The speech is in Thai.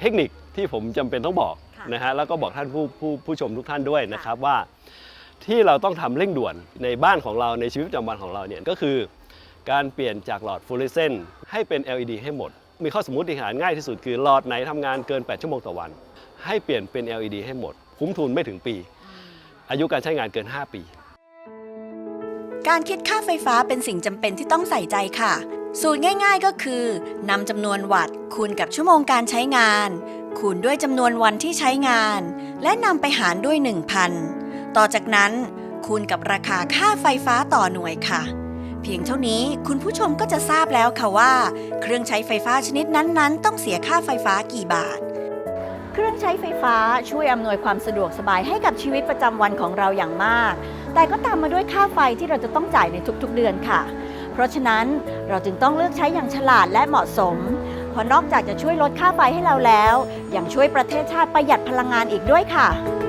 เทคนิคที่ผมจำเป็นต้องบอกค่ะนะฮะแล้วก็บอกท่านผู้ผู้ผู้ชมทุกท่านด้วยนะครับว่าที่เราต้องทำเร่งด่วนในบ้านของเราในชีวิตประจำวันของเราเนี่ยก็คือ การเปลี่ยนจากหลอดฟลูออเรสเซนต์ให้เป็น LED ให้หมด มีข้อสมมติฐานง่ายที่สุดคือหลอดไหนทำงานเกิน 8 ชั่วโมงต่อวัน ให้เปลี่ยนเป็น LED ให้หมด คุ้มทุนไม่ถึงปี อายุการใช้งานเกิน 5 ปีการคิดค่าไฟฟ้าเป็นสิ่งจำเป็นที่ต้องใส่ใจค่ะ สูตรง่ายๆก็คือนำจำนวนวัตต์คูณกับชั่วโมงการใช้งาน คูณด้วยจำนวนวันที่ใช้งาน และนำไปหารด้วย 1,000 ต่อจากนั้น คูณกับราคาค่าไฟฟ้าต่อหน่วยค่ะ เพียงเท่านี้คุณผู้ชมก็จะทราบแล้วค่ะว่า เครื่องใช้ไฟฟ้าชนิดนั้นๆ ต้องเสียค่าไฟฟ้ากี่บาท เครื่องใช้ไฟฟ้าช่วยอำนวยความสะดวกสบายให้กับชีวิตประจำวันของเราอย่างมาก แต่ก็ตามมาด้วยค่าไฟที่เราจะต้องจ่ายในทุกๆเดือนค่ะ เพราะฉะนั้นเราจึงต้องเลือกใช้อย่างฉลาดและเหมาะสม เพราะนอกจากจะช่วยลดค่าไฟให้เราแล้ว ยังช่วยประเทศชาติประหยัดพลังงานอีกด้วยค่ะ